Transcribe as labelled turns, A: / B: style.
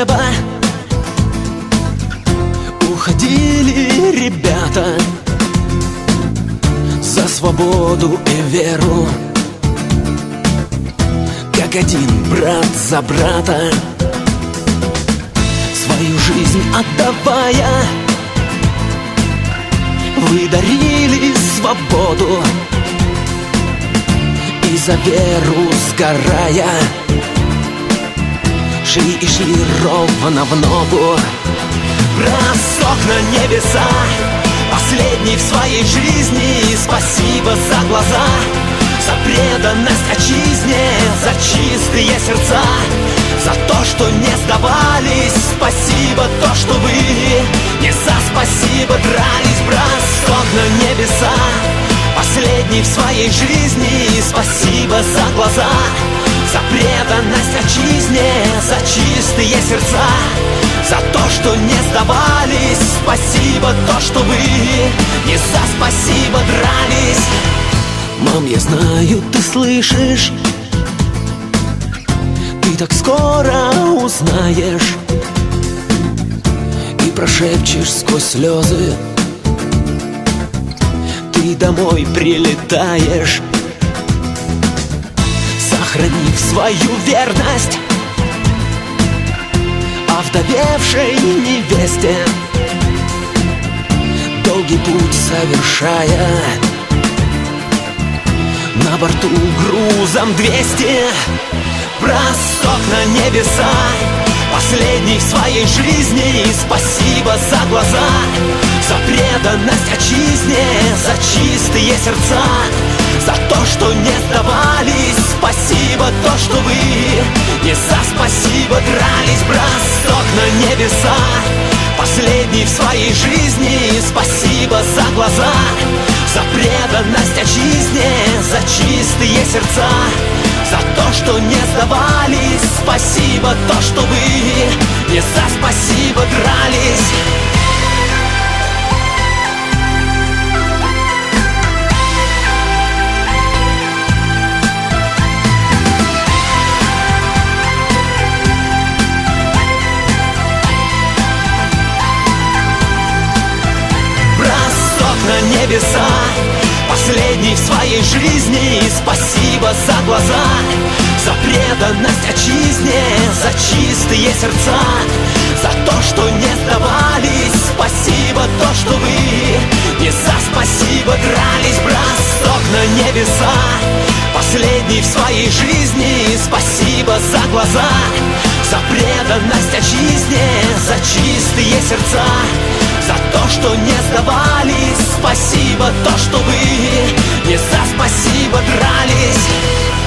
A: неба Уходили ребята За свободу и веру. Как один брат за брата Свою жизнь отдавая Вы дарили свободу. И за веру сгорая Шли и шли ровно в ногу. Бросок на небеса Последний в своей жизни. Спасибо за глаза За преданность отчизне За чистые сердца За то, что не сдавались. Спасибо то, что вы Не за спасибо дрались. Бросок на небеса Последний в своей жизни. Спасибо за глаза за преданность отчизне, за чистые сердца За то, что не сдавались. Спасибо то, что вы Не за спасибо дрались. Мам, я знаю, ты слышишь. Ты так скоро узнаешь И прошепчешь сквозь слезы. Ты домой прилетаешь сохранив свою верность. Овдовевшей невесте Долгий путь совершая. На борту грузом двести Бросок на небеса. Последний в своей жизни Спасибо за глаза. За преданность отчизне За чистые сердца За то, что не сдавались. Спасибо то, что вы Не за спасибо дрались Бросок на небеса Последний в своей жизни. Спасибо за глаза За преданность отчизне За чистые сердца за то, что не сдавались. Спасибо то, что вы Не за спасибо дрались небеса. Последний в своей жизни Спасибо за глаза За преданность отчизне За чистые сердца За то, что не сдавались. Спасибо то, что вы Не за спасибо дрались Бросок на небеса. Последний в своей жизни Спасибо за глаза За преданность отчизне За чистые сердца за то, что не сдавались спасибо то, что вы не за спасибо дрались.